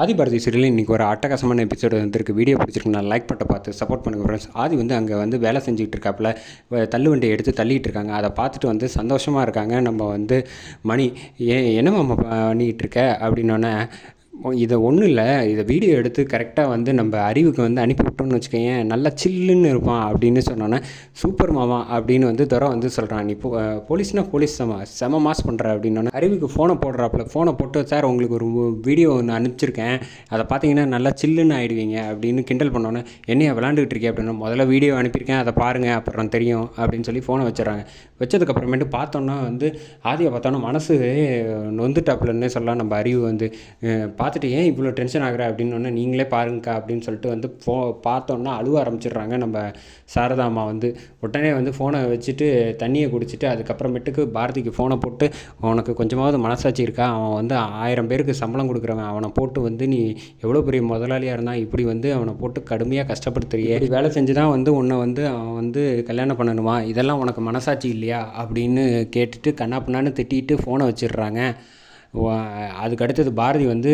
Adhibharathi serial இன்றைக்கி ஒரு அட்டகாசமான எபிசோடு வந்துருக்கு. வீடியோ பிடிச்சிருக்கு நான் லைக் பண்ண பார்த்து சப்போர்ட் பண்ணுங்கள் ஃப்ரெண்ட்ஸ் ஆதி வந்து அங்கே வந்து வேலை செஞ்சுக்கிட்டு இருக்காப்புல. வ- தள்ளு வண்டியை எடுத்து தள்ளிகிட்டு இருக்காங்க. அதை பார்த்துட்டு வந்து சந்தோஷமாக இருக்காங்க. நம்ம வந்து மணி ஏ என்னம்மா பண்ணிக்கிட்டு இருக்க? அப்படின்னோடனே இதை ஒன்றும் இல்லை. இதை வீடியோ எடுத்து கரெக்டாக வந்து நம்ம அறிவுக்கு வந்து அனுப்பி விட்டோம்னு வச்சுக்கோங்க நல்லா சில்லுன்னு இருப்பான் அப்படின்னு சொன்னோன்னே சூப்பர் மாமா அப்படின்னு வந்து துறை வந்து சொல்கிறான் நீ போ போலீஸ்னால் போலீஸ் செம செம மாஸ் பண்ணுற அப்படின்னோடனே அறிவுக்கு ஃபோனை போடுறாப்புல. ஃபோனை போட்டு சார் உங்களுக்கு ஒரு வீடியோ ஒன்று அனுப்பிச்சிருக்கேன். அதை பார்த்தீங்கன்னா நல்லா சில்லுன்னு ஆகிடுவீங்க அப்படின்னு கிண்டல் பண்ணோன்னே என்னையா விளாண்டுக்கிட்டு இருக்கே அப்படின்னு முதல்ல வீடியோ அனுப்பியிருக்கேன். அதை பாருங்கள் அப்புறம் தெரியும். அப்படின்னு சொல்லி ஃபோனை வச்சிடறாங்க. வச்சதுக்கப்புறமேட்டு பார்த்தோன்னா வந்து ஆதியை பார்த்தோன்னா மனசு நொந்துட்டாப்புலன்னே சொல்லலாம். நம்ம அறிவு வந்து பார்த்து பார்த்துட்டு ஏன் இவ்வளோ டென்ஷன் ஆகுற? அப்படின்னு நீங்களே பாருங்கக்கா அப்படின்னு சொல்லிட்டு வந்து ஃபோ பார்த்தோன்னா அழுவ ஆரம்பிச்சிடுறாங்க. நம்ம சாரதாம்மா வந்து உடனே வந்து ஃபோனை வச்சுட்டு தண்ணியை குடிச்சிட்டு அதுக்கப்புறமேட்டுக்கு பாரதிக்கு ஃபோனை போட்டு உனக்கு கொஞ்சமாவது மனசாட்சி இருக்கா? அவன் வந்து ஆயிரம் பேருக்கு சம்பளம் கொடுக்குறவன். அவனை போட்டு வந்து நீ எவ்வளோ பெரிய முதலாளியாக இருந்தால் இப்படி வந்து அவனை போட்டு கடுமையாக கஷ்டப்படுத்துறியே. வேலை செஞ்சு தான் வந்து உன்னை வந்து அவன் வந்து கல்யாணம் பண்ணணுமா? இதெல்லாம் உனக்கு மனசாட்சி இல்லையா? அப்படின்னு கேட்டுட்டு கண்ணா பின்னான்னு திட்டிட்டு ஃபோனை வச்சிடுறாங்க. அதுக்கு அடுத்தது பாரதி வந்து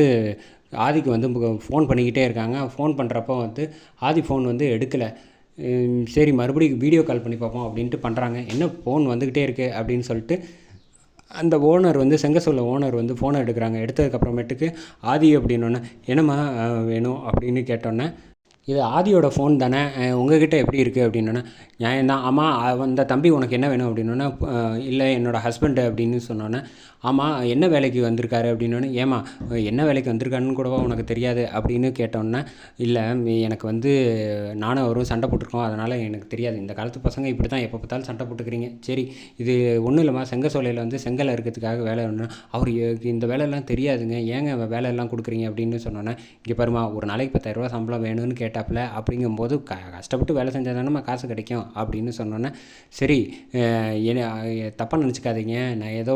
ஆதிக்கு வந்து ஃபோன் பண்ணிக்கிட்டே இருக்காங்க. ஃபோன் பண்ணுறப்போ வந்து ஆதி ஃபோன் வந்து எடுக்கலை. சரி மறுபடியும் வீடியோ கால் பண்ணி பார்ப்போம் அப்படின்ட்டு பண்ணுறாங்க என்ன ஃபோன் வந்துக்கிட்டே இருக்குது அப்படின்னு சொல்லிட்டு அந்த ஓனர் வந்து செங்கசோல ஓனர் வந்து ஃபோனை எடுக்கிறாங்க. எடுத்ததுக்கப்புறமேட்டுக்கு ஆதி அப்படின்னோடனே என்னம்மா வேணும் அப்படின்னு கேட்டோன்னே இது ஆதியோட ஃபோன் தானே? உங்ககிட்ட எப்படி இருக்குது அப்படின்னோன்னே நியாயம்தான். ஆமாம் அந்த தம்பி உனக்கு என்ன வேணும் அப்படின்னோன்னே இல்லை என்னோடய ஹஸ்பண்டு அப்படின்னு சொன்னோன்னே ஆமாம் என்ன வேலைக்கு வந்திருக்காரு அப்படின்னோடனே ஏமா என்ன வேலைக்கு வந்திருக்காருன்னு கூடவா உனக்கு தெரியாது அப்படின்னு கேட்டோன்னே இல்லை எனக்கு வந்து நானும் அவரும் சண்டை போட்டிருக்கோம் அதனால் எனக்கு தெரியாது. இந்த காலத்து பசங்க இப்படி தான் எப்போ பார்த்தாலும் சண்டை போட்டுக்கிறீங்க. சரி இது ஒன்றும் இல்லைம்மா செங்க சோலையில் வந்து செங்கல் இருக்கிறதுக்காக வேலை வேணும் அவர் இந்த வேலையெல்லாம் தெரியாதுங்க. ஏங்க வேலையெல்லாம் கொடுக்குறீங்க அப்படின்னு சொன்னோன்னே இங்கே பாருமா ஒரு நாளைக்கு பத்தாயிரரூபா சம்பளம் வேணும்னு கேட்டேன் கேட்டாப்புல அப்படிங்கும்போது க கஷ்டப்பட்டு வேலை செஞ்சால் தானேம்மா காசு கிடைக்கும் அப்படின்னு சொன்னோன்னே சரி என்ன தப்பாக நினச்சிக்காதீங்க. நான் ஏதோ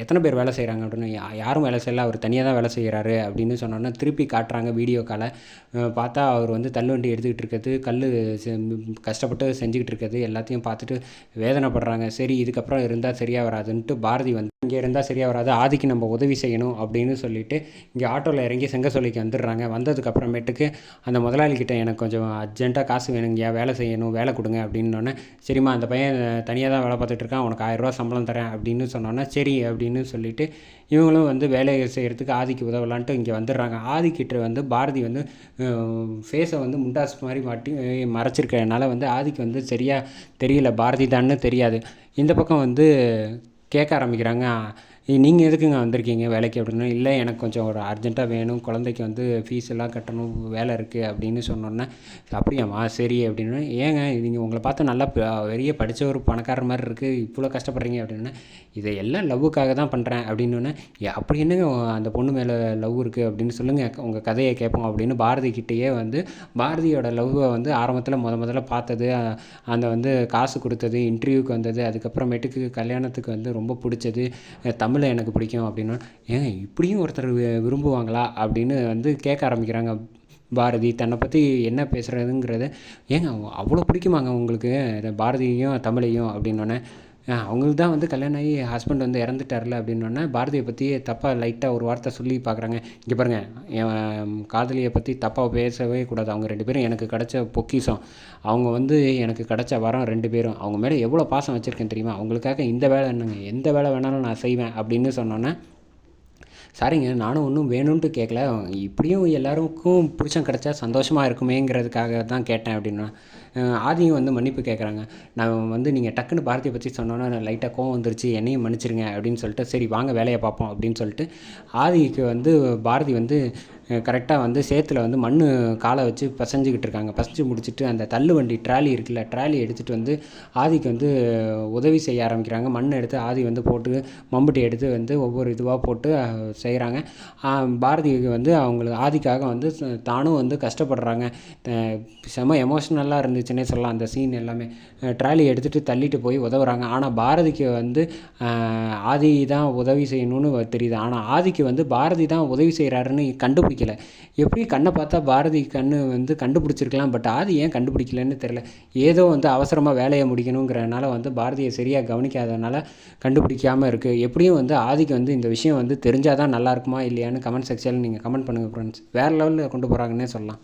எத்தனை பேர் வேலை செய்கிறாங்க அப்படின்னு யா- யாரும் வேலை செய்யல. அவர் தனியாக தான் வேலை செய்கிறாரு அப்படின்னு சொன்னோன்னே திருப்பி காட்டுறாங்க வீடியோ காலை. பார்த்தா அவர் வந்து தள்ளுவண்டி எடுத்துக்கிட்டு இருக்கிறது கல் கஷ்டப்பட்டு செஞ்சுக்கிட்டு இருக்கிறது எல்லாத்தையும் பார்த்துட்டு வேதனைப்படுறாங்க. சரி இதுக்கப்புறம் இருந்தால் சரியாக வராதுன்ட்டு பாரதி வந்து இங்கே இருந்தால் சரியாக வராது. ஆதிக்கு நம்ம உதவி செய்யணும். அப்படின்னு சொல்லிட்டு இங்கே ஆட்டோவில் இறங்கி செங்கசோலைக்கு வந்துடுறாங்க. வந்ததுக்கப்புறமேட்டுக்கு அந்த முதலாளிகிட்ட எனக்கு கொஞ்சம் அர்ஜென்ட்டாக காசு வேணுங்கய்யா வேலை செய்யணும் வேலை கொடுங்க அப்படின்னோடனே சரிம்மா அந்த பையன் தனியாக தான் வேலை பார்த்துட்டு இருக்கான் உனக்கு ஆயிரரூவா சம்பளம் தரேன் அப்படின்னு சொன்னோன்னே சரி அப்படின்னு சொல்லிட்டு இவங்களும் வந்து வேலையை செய்கிறதுக்கு ஆதிக்கு உதவலான்ட்டு இங்கே வந்துடுறாங்க. ஆதிக்கிட்ட வந்து பாரதி வந்து ஃபேஸை வந்து முண்டாஸ் மாதிரி மாட்டி மறைச்சிருக்கிறதுனால வந்து ஆதிக்கு வந்து சரியாக தெரியல. பாரதி தான்னு தெரியாது. இந்த பக்கம் வந்து கேட்க ஆரம்பிக்கிறாங்க. நீங்கள் எதுக்குங்க வந்திருக்கீங்க? வேலைக்கு அப்படின்னா இல்லை எனக்கு கொஞ்சம் ஒரு அர்ஜென்ட்டாக வேணும். குழந்தைக்கு வந்து ஃபீஸ் எல்லாம் கட்டணும். வேலை இருக்குது அப்படின்னு சொன்னோன்னே அப்படியாம்மா சரி. அப்படின்னு ஏங்க நீங்கள் உங்களை பார்த்து நல்லா வெளியே படித்த ஒரு பணக்காரர் மாதிரி இருக்குது இவ்வளோ கஷ்டப்படுறீங்க. அப்படின்னா இதை எல்லாம் லவ்வுக்காக தான் பண்ணுறேன் அப்படின்னோடனே அப்படி என்னங்க அந்த பொண்ணு மேலே லவ் இருக்குது அப்படின்னு சொல்லுங்கள் உங்கள் கதையை கேட்போம் அப்படின்னு பாரதி கிட்டேயே வந்து பாரதியோட லவ்வை வந்து ஆரம்பத்தில் முத முதல்ல பார்த்தது. அந்த வந்து காசு கொடுத்தது இன்டர்வியூக்கு வந்தது. அதுக்கப்புறமேட்டுக்கு கல்யாணத்துக்கு வந்து ரொம்ப பிடிச்சது. தம் தமிழை எனக்கு பிடிக்கும் அப்படின்னா. ஏங்க இப்படியும் ஒருத்தர் வி- விரும்புவாங்களா? அப்படின்னு வந்து கேட்க ஆரம்பிக்கிறாங்க பாரதி. தன்னை பற்றி என்ன பேசுகிறதுங்கிறத ஏங்க அவ்வளோ பிடிக்குமாங்க உங்களுக்கு? பாரதியையும் தமிழையும் அப்படின்னோடனே அவங்களுக்கு தான் வந்து கல்யாணம் ஆகி ஹஸ்பண்ட் வந்து இறந்துட்டார்ல அப்படின்னோடனே பாரதியை பற்றி தப்பாக லைட்டாக ஒரு வார்த்தை சொல்லி பார்க்குறாங்க இங்கே பாருங்கள் என் காதலியை பற்றி தப்பாக பேசவே கூடாது. அவங்க ரெண்டு பேரும் எனக்கு கிடைச்ச பொக்கிஷம். அவங்க வந்து எனக்கு கிடச்ச வரம் ரெண்டு பேரும். அவங்க மேலே எவ்வளோ பாசம் வச்சுருக்கேன் தெரியுமா? அவங்களுக்காக இந்த வேலை என்னங்க? எந்த வேலை வேணாலும் நான் செய்வேன் அப்படின்னு சொன்னோன்னே சரிங்க நானும் ஒன்றும் வேணும்ன்ட்டு கேட்கல இப்படியும் எல்லாருக்கும் பிடிச்சம் கிடச்சா சந்தோஷமாக இருக்குமேங்கிறதுக்காக தான் கேட்டேன் அப்படின்னா ஆதியும் வந்து மன்னிப்பு கேட்குறாங்க நான் வந்து நீங்கள் டக்குன்னு பாரதியை பற்றி சொன்னோன்னே நான் லைட்டாக கோவம் வந்துருச்சு என்னையும் மன்னிச்சிருங்க அப்படின்னு சொல்லிட்டு சரி வாங்க வேலையை பார்ப்போம் அப்படின்னு சொல்லிட்டு ஆதிக்கு வந்து பாரதி வந்து கரெக்டாக வந்து சேத்துல வந்து மண் காலை வச்சு பசஞ்சிக்கிட்டு இருக்காங்க. பசஞ்சு முடிச்சுட்டு அந்த தள்ளு வண்டி ட்ராலி இருக்குல்ல ட்ராலி எடுத்துகிட்டு வந்து ஆதிக்கு வந்து உதவி செய்ய ஆரம்பிக்கிறாங்க. மண் எடுத்து ஆதி வந்து போட்டு மம்புட்டி எடுத்து வந்து ஒவ்வொரு இதுவாக போட்டு செய்கிறாங்க பாரதிக்கு வந்து அவங்களுக்கு ஆதிக்காக வந்து தானும் வந்து கஷ்டப்படுறாங்க. செம எமோஷ்னலாக இருந்துச்சுன்னே சொல்லலாம். அந்த சீன் எல்லாமே. ட்ராலி எடுத்துகிட்டு தள்ளிட்டு போய் உதவுறாங்க. ஆனால் பாரதிக்கு வந்து ஆதி தான் உதவி செய்யணும்னு தெரியுது. ஆனால் ஆதிக்கு வந்து பாரதி தான் உதவி செய்கிறாருன்னு கண்டுபிடிக்கல. எப்படி கண்ணை பார்த்தா பாரதி கண்ணு வந்து கண்டுபிடிச்சிருக்கலாம் பட் ஆதி ஏன் கண்டுபிடிக்கலன்னு தெரில ஏதோ வந்து அவசரமாக வேலையை முடிக்கணுங்கிறனால வந்து பாரதியை சரியாக கவனிக்காதனால கண்டுபிடிக்காமல் இருக்குது எப்படியும் வந்து ஆதிக்கு வந்து இந்த விஷயம் வந்து தெரிஞ்சால் தான் நல்லா இருக்குமா இல்லையான்னு கமெண்ட் செக்ஷனில் நீங்கள் கமெண்ட் பண்ணுங்கள் ஃப்ரெண்ட்ஸ் வேறு லெவலில் கொண்டு போகிறாங்கன்னே சொல்லலாம்.